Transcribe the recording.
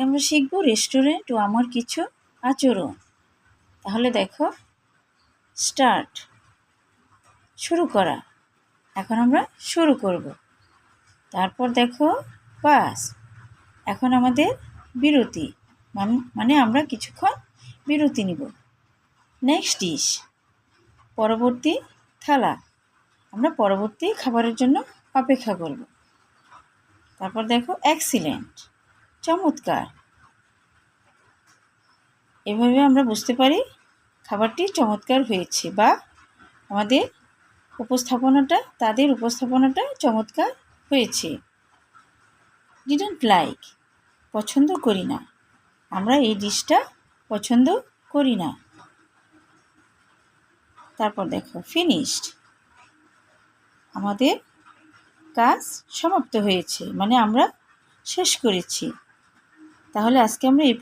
আমরা শিখব? রেস্টুরেন্ট ও আমার কিছু আচরণ। তাহলে দেখো স্টার্ট শুরু করা। এখন আমরা শুরু করব। তারপর দেখো পাস এখন আমাদের বিরতি। মান- মানে আমরা কিছুক্ষণ বিরতি নিব। নেক্সট ডিশ পরবর্তী থালা। আমরা পরবর্তী খাবারের জন্য অপেক্ষা করব। তারপর দেখো অ্যাক্সিলেন্ট চমৎকার। এভাবে আমরা বুঝতে পারি খাবারটি চমৎকার হয়েছে বা আমাদের উপস্থাপনাটা, তাদের উপস্থাপনাটা চমৎকার হয়েছে। ডিডন্ট লাইক পছন্দ করি না। আমরা এই ডিশটা পছন্দ করি না। তারপর দেখো ফিনিশড আমাদের কাজ সমাপ্ত হয়েছে মানে আমরা শেষ করেছি। তাহলে আজকে আমরা এই